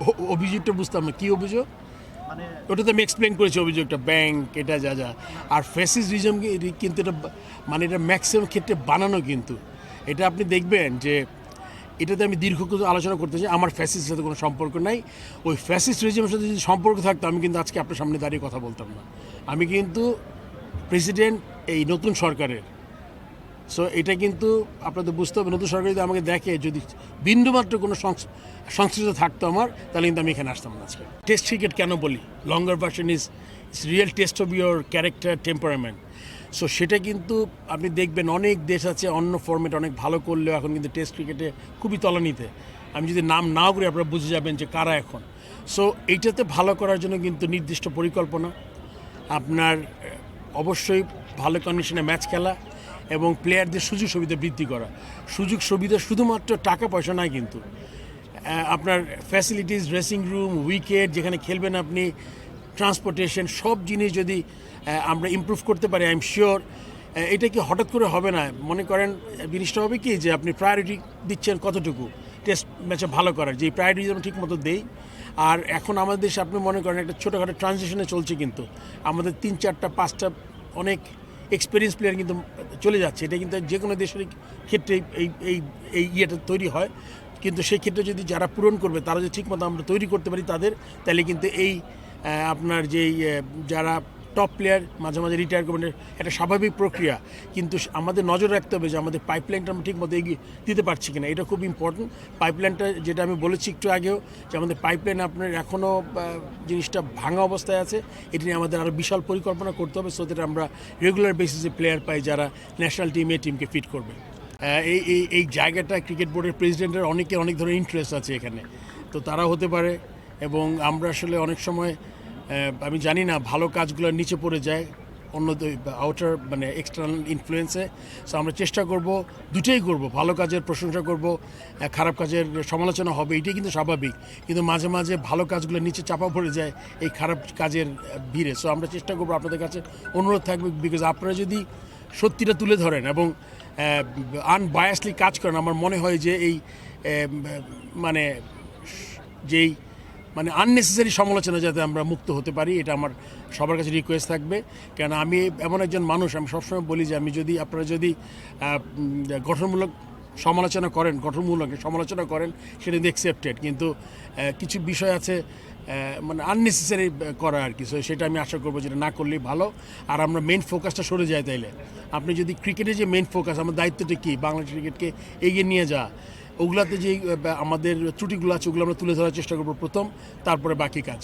ও- অভিযোগটা বুঝতাম না। কী অভিযোগ? মানে ওটা তো আমি এক্সপ্লেন করেছি অভিযোগটা ব্যাংক এটা যা যা। আর ফ্যাসিজম কিন্তু এটা মানে এটা ম্যাক্সিমাম ক্ষেত্রে বানানো কিন্তু। এটা আপনি দেখবেন যে এটাতে আমি দীর্ঘ আলোচনা করতে চাই। আমার ফ্যাসিস্টের সাথে কোনো সম্পর্ক নাই। ওই ফ্যাসিস্ট রিজিমের সাথে যদি সম্পর্ক থাকতো আমি কিন্তু আজকে আপনার সামনে দাঁড়িয়ে কথা বলতাম না। আমি কিন্তু প্রেসিডেন্ট এই নতুন সরকারের। সো এটা কিন্তু আপনাদের বুঝতে হবে, নতুন সরকার যদি আমাকে দেখে, যদি বিন্দুমাত্র কোনো সংশ্লিষ্ট থাকতো আমার, তাহলে কিন্তু আমি এখানে আসতাম না আজকে। টেস্ট ক্রিকেট কেন বলি? Longer version is is real test of your character temperament so সেটা কিন্তু আপনি দেখবেন, অনেক দেশ আছে, অন্য ফর্মেট অনেক ভালো করলেও এখন কিন্তু টেস্ট ক্রিকেটে খুবই তলানিতে। আমি যদি নাম নাও করি আপনারা বুঝে যাবেন যে কারা এখন। সো এইটাতে ভালো করার জন্য কিন্তু নির্দিষ্ট পরিকল্পনা। আপনার, অবশ্যই ভালো কন্ডিশনে ম্যাচ খেলা। এবং প্লেয়ারদের সুযোগ সুবিধা বৃদ্ধি করা। সুযোগ সুবিধা শুধুমাত্র টাকা পয়সা নয় কিন্তু। আপনার ফ্যাসিলিটিস ড্রেসিং রুম উইকেট যেখানে খেলবেন আপনি ট্রান্সপোর্টেশন সব জিনিস যদি আমরা ইমপ্রুভ করতে পারি আই এম শিওর এটা কি হঠাৎ করে হবে না? মনে করেন, জিনিসটা হবে কি যে আপনি প্রায়োরিটি দিচ্ছেন কতটুকু? টেস্ট ম্যাচে ভালো করার যে প্রায়োরিটি আমরা ঠিক মতো দেই। আর এখন আমাদের দেশে আপনি মনে করেন একটা ছোটোখাটো ট্রানজিশনে চলছে কিন্তু। আমাদের তিন, চারটা, পাঁচটা অনেক এক্সপিরিয়েন্স প্লেয়ার কিন্তু চলে যাচ্ছে। এটা কিন্তু যে কোনো দেশের ক্ষেত্রে এই এই এই ইয়েটা তৈরি হয়। কিন্তু সেই ক্ষেত্রে যদি যারা পূরণ করবে, তারা যদি ঠিকমতো আমরা তৈরি করতে পারি তাদের, তাহলে কিন্তু এই আপনার যেই যারা টপ প্লেয়ার মাঝে মাঝে রিটায়ার করবেন একটা স্বাভাবিক প্রক্রিয়া। কিন্তু আমাদের নজর রাখতে হবে যে আমাদের পাইপলাইনটা আমরা ঠিকমতো এগিয়ে দিতে পারছি কিনা। এটা খুব ইম্পর্টেন্ট পাইপলাইনটা যেটা আমি বলেছি একটু আগেও, যে আমাদের পাইপলাইন আপনার এখনও জিনিসটা ভাঙা অবস্থায় আছে। এটি নিয়ে আমাদের আরও বিশাল পরিকল্পনা করতে হবে সো দ্যাট আমরা রেগুলার বেসিসে প্লেয়ার পাই যারা ন্যাশনাল টিমে টিমকে ফিট করবে। এই এই এই জায়গাটা ক্রিকেট বোর্ডের প্রেসিডেন্টের অনেকের অনেক ধরনের ইন্টারেস্ট আছে এখানে। তো তারা হতে পারে, এবং আমরা আসলে অনেক সময় আমি জানি না, ভালো কাজগুলো নিচে পড়ে যায়, অন্য আউটার মানে এক্সটার্নাল ইনফ্লুয়েন্সে সো আমরা চেষ্টা করব, দুটোই করব, ভালো কাজের প্রশংসা করব খারাপ কাজের সমালোচনা হবে, এটাই কিন্তু স্বাভাবিক। কিন্তু মাঝে মাঝে ভালো কাজগুলো নিচে চাপা পড়ে যায়, এই খারাপ কাজের ভিড়ে। সো আমরা চেষ্টা করব আপনাদের কাছে অনুরোধ থাকবে বিকজ আপনারা যদি সত্যিটা তুলে ধরেন এবং আনবায়াসলি কাজ করেন, আমার মনে হয় যে এই মানে যেই মানে আননেসেসারি সমালোচনা যাতে আমরা মুক্ত হতে পারি, এটা আমার সবার কাছে রিকোয়েস্ট থাকবে। কেন আমি এমন একজন মানুষ, আমি সবসময় বলি যে আমি যদি, আপনারা যদি গঠনমূলক সমালোচনা করেন, গঠনমূলক সমালোচনা করেন, সেটা কিন্তু অ্যাকসেপ্টেড কিন্তু কিছু বিষয় আছে মানে আননেসেসারি করা আর কি। সেটা আমি আশা করব যেটা না করলেই ভালো। আর আমরা মেন ফোকাসটা সরে যায় তাইলে। আপনি যদি ক্রিকেটের যে মেন ফোকাস আমার দায়িত্বটা কী? বাংলাদেশ ক্রিকেটকে এগিয়ে নিয়ে যাওয়া। ওগুলাতে যে আমাদের ত্রুটিগুলো আছে, ওগুলো আমরা তুলে ধরার চেষ্টা করব প্রথম, তারপরে বাকি কাজ।